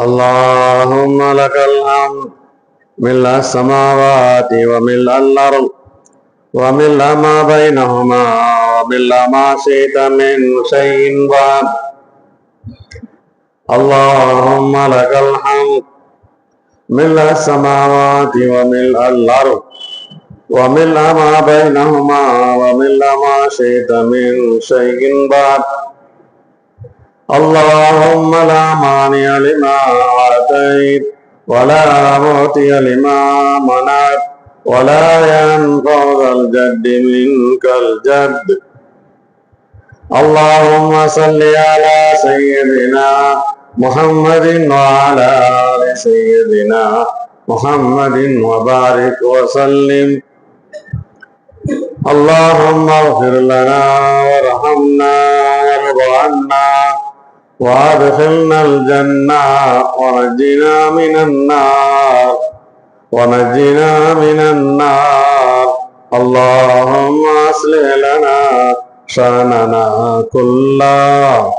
اللهم لك الحمد ملء السماوات وملء الأرض وملء ما بينهما وملء ما شئت من شيء بعد اللهم لك الحمد ملء السماوات وملء الأرض وملء ما بينهما وملء ما شئت من شيء بعد اللهم لا مانع لما أعطيت ولا معطي لما منعت ولا ينفع ذا الجد منك الجد. اللهم صل على سيدنا محمد وعلى آل سيدنا محمد وبارك وسلم. اللهم اغفر لنا وارحمنا وارض عنا. وادخلنا الجنة ونجنا من النار ونجنا من النار اللهم اصلح لنا شاننا كله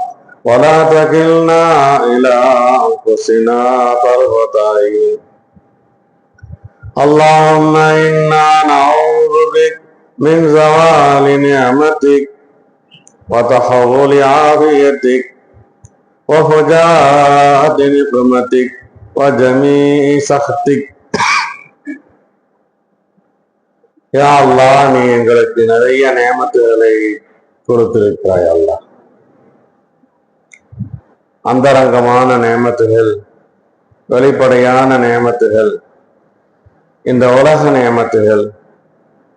ولا تكلنا إلى أنفسنا طرفة عين اللهم إنا نعوذ بك من زوال نعمتك وتحول عافيتك وفجاءة نقمتك وجميع سخطك யா அல்லாஹ் நீ எங்களுக்கு நிறைய நியமத்துகளை கொடுத்திருக்கிறாய் அல்லாஹ் அந்தரங்கமான நியமத்துகள் வெளிப்படையான நியமத்துகள் இந்த உலக நியமத்துகள்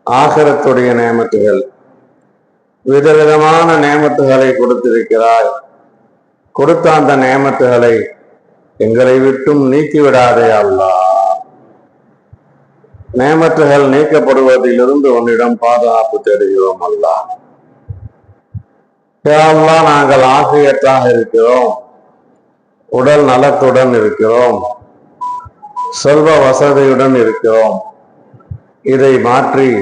ஆகரத்துடைய நியமத்துகள் விதவிதமான நியமத்துகளை கொடுத்திருக்கிறாய் கொடுத்த அந்த நியமத்துகளை எங்களை விட்டும் நீக்கிவிடாதே அல்லா. நேமத்துகள் நீக்கப்படுவதிலிருந்து உன்னிடம் பாதுகாப்பு தேடுகிறோம் அல்லா. யா நாங்கள் ஆசிரியத்தாக இருக்கிறோம். உடல் நலத்துடன் இருக்கிறோம். செல்வ வசதியுடன் இருக்கிறோம். இதை மாற்றி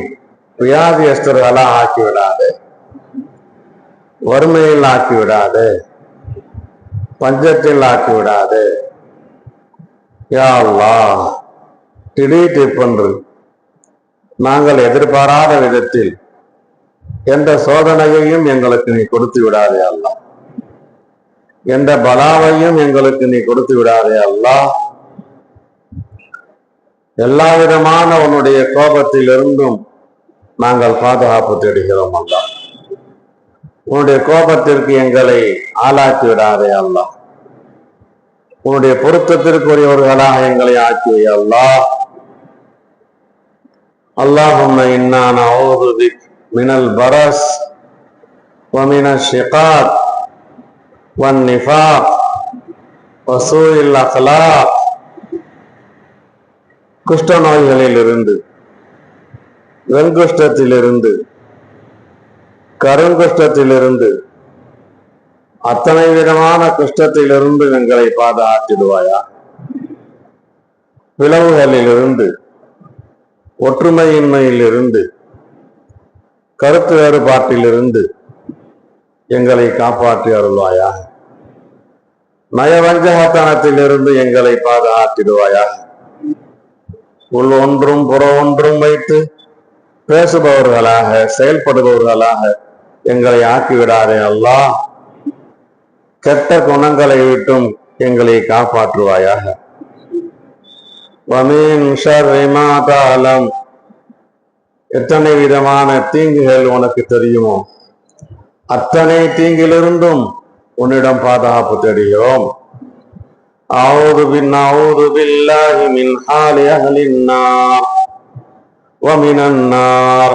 வியாதியஸ்தர்களாக ஆக்கிவிடாது. வறுமையில் ஆக்கிவிடாது. பஞ்சத்தில் ஆக்கிவிடாது யா அல்லாஹ் திடீர் திப்பன்று நாங்கள் எதிர்பாராத விதத்தில் எந்த சோதனையையும் எங்களுக்கு நீ கொடுத்து விடாதே அல்லா எந்த பலாவையும் எங்களுக்கு நீ கொடுத்து விடாதே அல்லா எல்லா விதமான உன்னுடைய கோபத்திலிருந்தும் நாங்கள் பாதுகாப்பு தேடுகிறோம் அல்லா உன்னுடைய கோபத்திற்கு எங்களை ஆளாக்கி விடாதே அல்லா உன்னுடைய பொருத்தத்திற்குரியவர்களாக எங்களை ஆக்கி அல்லாஹ் اللهم إنا نعوذ بك من البرس ومن الشقاق والنفاق وسوء الأخلاق குஷ்ட நோய்களிலிருந்து கரும் கஷ்டத்திலிருந்து அத்தனை விதமான கஷ்டத்திலிருந்து எங்களை பாதுகாத்திடுவாயா? பிளவுகளிலிருந்து ஒற்றுமையின்மையிலிருந்து கருத்து வேறுபாட்டிலிருந்து எங்களை காப்பாற்றி அருள்வாயா? நயவஞ்சகத்தனத்திலிருந்து எங்களை பாதுகாத்திடுவாயா? உள் ஒன்றும் புற ஒன்றும் வைத்து பேசுபவர்களாக செயல்படுபவர்களாக எங்களை ஆக்கிவிடாதே அல்லாஹ் கெட்ட குணங்களை விட்டும் எங்களை காப்பாற்றுவாயாக வமீன் ஷர்ரி மா தஅலம் எத்தனை விதமான தீங்குகள் உனக்கு தெரியுமோ அத்தனை தீங்கிலிருந்தும் உன்னிடம் பாதுகாப்பு தெரியும் أعوذ بن أعوذ بالله من حال أهل النار ومن النار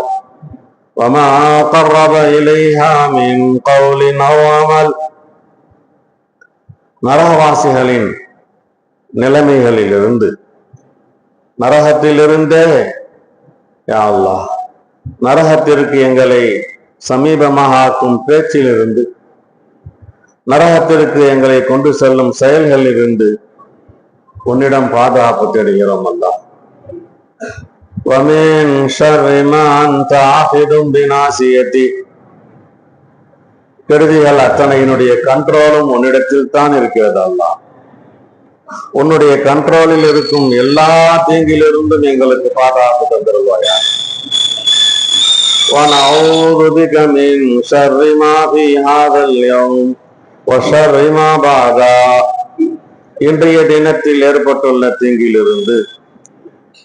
وما قرب إليها من قول أو عمل நரகவாசிகளின் நிலைமைகளிலிருந்து நரகத்திலிருந்தே யா அல்லாஹ் நரகத்திற்கு எங்களை சமீபமாக ஆக்கும் பேச்சிலிருந்து நரகத்திற்கு எங்களை கொண்டு செல்லும் செயல்களிலிருந்து உன்னிடம் பாதுகாப்பு தேடுகிறோம் அல்லாஹ் ومن شر ما أنت آخذ بناصيتي கெடுதிகள் அத்தனையினுடைய கண்ட்ரோலும் உன்னிடத்தில் தான் இருக்கிறது அல்லாஹ் உன்னுடைய கண்ட்ரோலில் இருக்கும் எல்லா தீங்கிலிருந்தும் எங்களுக்கு பாதுகாப்பு தந்திருவாயா ونعوذ بك من شر ما في هذا اليوم وشر ما بعد இன்றைய தினத்தில் ஏற்பட்டுள்ள தீங்கிலிருந்து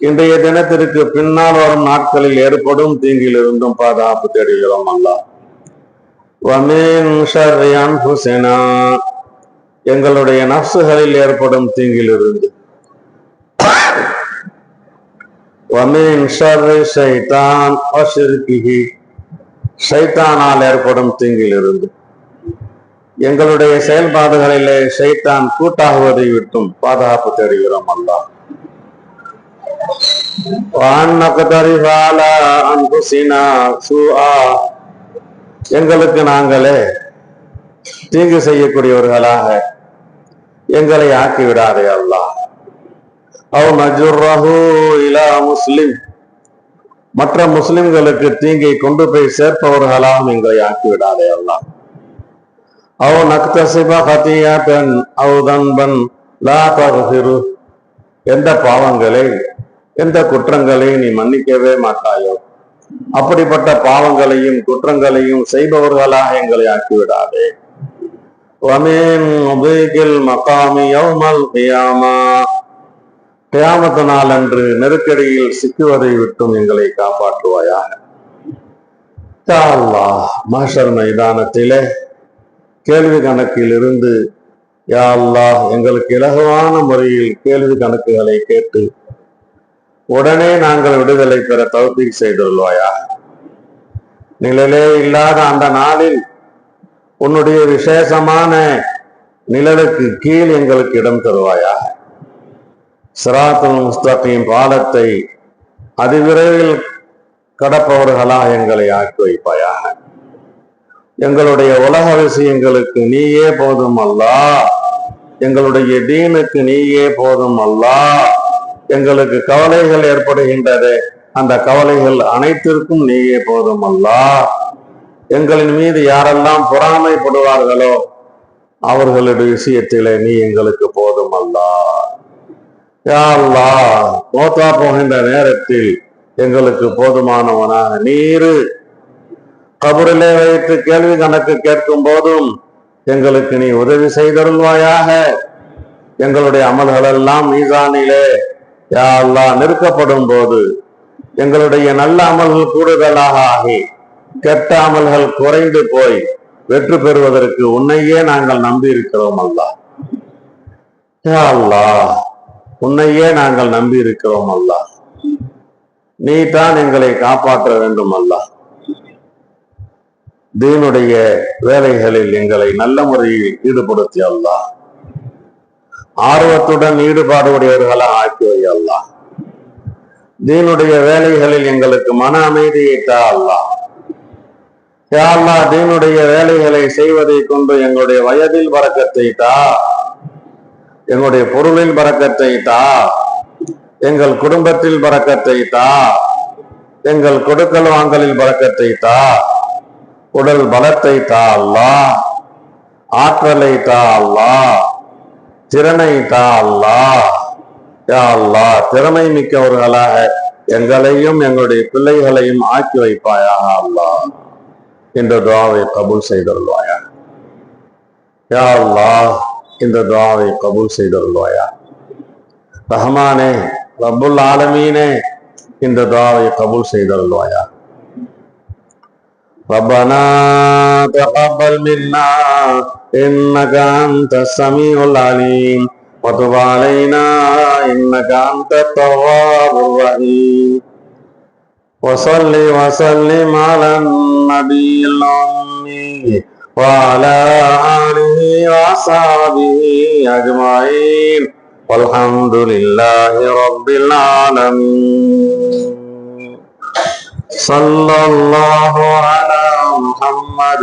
இன்றைய தினத்திற்கு பின்னால் வரும் நாட்களில் ஏற்படும் தீங்கிலிருந்தும் பாதுகாப்பு தேடுகிறோம் அல்லா. வமீன் எங்களுடைய நப்சுகளில் ஏற்படும் தீங்கிலிருந்து. வமீன் ஷர்ரி ஷைத்தான் வஷிர்கிஹி ஷைத்தானால் ஏற்படும் தீங்கிலிருந்து. எங்களுடைய செயல்பாடுகளிலே சைத்தான் கூட்டாகுவதை விட்டும் பாதுகாப்பு தேடுகிறோம் அல்லாஹ் وأن نقترف على أنفسنا سوءا எங்களுக்கு நாங்களே தீங்கு செய்யக்கூடியவர்களாக எங்களை ஆக்கி விடாதே அல்லாஹ் அவ் நஜுர்ரஹு இலா முஸ்லிம் மற்ற முஸ்லிம்களுக்கு தீங்கை கொண்டு போய் சேர்ப்பவர்களாகவும் எங்களை ஆக்கி விடாதே அல்லாஹ் அவ் நக்தசிப ஹதியாத்தன் அவ் தன்பன் லா தகுதிரு எந்த பாவங்களை எந்த குற்றங்களையும் நீ மன்னிக்கவே மாட்டாயோ? அப்படிப்பட்ட பாவங்களையும் குற்றங்களையும் செய்பவர்களாக எங்களை ஆக்கிவிடாதே. கியாமத்து நாள் அன்று நெருக்கடியில் சிக்குவதை விட்டும் எங்களை காப்பாற்றுவாயாக. யா அல்லாஹ் மாஷர் மைதானத்திலே கேள்வி கணக்கில் இருந்து யா அல்லாஹ் எங்களுக்கு இலகுவான முறையில் கேள்வி கணக்குகளை கேட்டு உடனே நாங்கள் விடுதலை பெற தௌபிக் செய்துள்வாயா நிழலே இல்லாத அந்த நாளில் உன்னுடைய விசேஷமான நிழலுக்கு கீழ் எங்களுக்கு இடம் தருவாயா? சிராத்துல் முஸ்தகீம் பாலத்தை அதிவிரைவில் கடப்பவர்களாக எங்களை ஆக்கி வைப்பாயாக எங்களுடைய உலக விஷயங்களுக்கு நீயே போதும் அல்லா. எங்களுடைய டீனுக்கு நீயே போதும் அல்லா. எங்களுக்கு கவலைகள் ஏற்படுகின்றது. அந்த கவலைகள் அனைத்திற்கும் நீயே போதும் அல்லா எங்களின் மீது யாரெல்லாம் பொறாமைப்படுவார்களோ அவர்களுடைய விஷயத்திலே நீ எங்களுக்கு போதும் அல்லா யா அல்லாஹ் மோத்தா போகின்ற நேரத்தில் எங்களுக்கு போதுமானவனாக நீரு. கபரிலே வைத்து கேள்வி கணக்கு கேட்கும் போதும் எங்களுக்கு நீ உதவி செய்தருள்வாயாக. எங்களுடைய அமல்களெல்லாம் மீசானிலே யாழ்லா யா போது எங்களுடைய நல்ல அமல்கள் கூடுதலாக ஆகி கெட்ட அமல்கள் குறைந்து போய் வெற்றி பெறுவதற்கு உன்னையே நாங்கள் நம்பி இருக்கிறோம் அல்லா யா அல்லாஹ் உன்னையே நாங்கள் நம்பி இருக்கிறோம் அல்லாஹ். நீ தான் எங்களை காப்பாற்ற வேண்டும் அல்லா தீனுடைய வேலைகளில் எங்களை நல்ல முறையில் ஈடுபடுத்தி அல்லா ஆர்வத்துடன் ஈடுபாடு உடையவர்களாக ஆக்கி வையல்லாம் அல்லாஹ் தீனுடைய வேலைகளில் எங்களுக்கு மன அமைதியை தா தீனுடைய வேலைகளை செய்வதை கொண்டு எங்களுடைய வயதில் பறக்கத்தை தா எங்களுடைய பொருளில் பறக்கத்தை தா எங்கள் குடும்பத்தில் பறக்கத்தை தா எங்கள் கொடுக்கல் வாங்கலில் பறக்கத்தை தா உடல் பலத்தை தா அல்லா. ஆற்றலை தா அல்லா. திறனை தா அல்லாஹ் யா அல்லாஹ் திறமை மிக்கவர்களாக எங்களையும் எங்களுடைய பிள்ளைகளையும் ஆக்கி வைப்பாயாக அல்லாஹ் இந்த துவாவை கபூல் செய்தருள்வாயா யா அல்லாஹ் இந்த துவாவை கபூல் செய்தருள்வாயா ரஹ்மானே ரப்புல் ஆலமீனே இந்த துவாவை கபூல் செய்தருள்வாயா ربنا تقبل منا إنك أنت السميع العليم وتب علينا إنك أنت التواب الرحيم وصل وسلم على النبي الأمي وعلى آله وأصحابه أجمعين والحمد لله رب العالمين صلى الله على محمد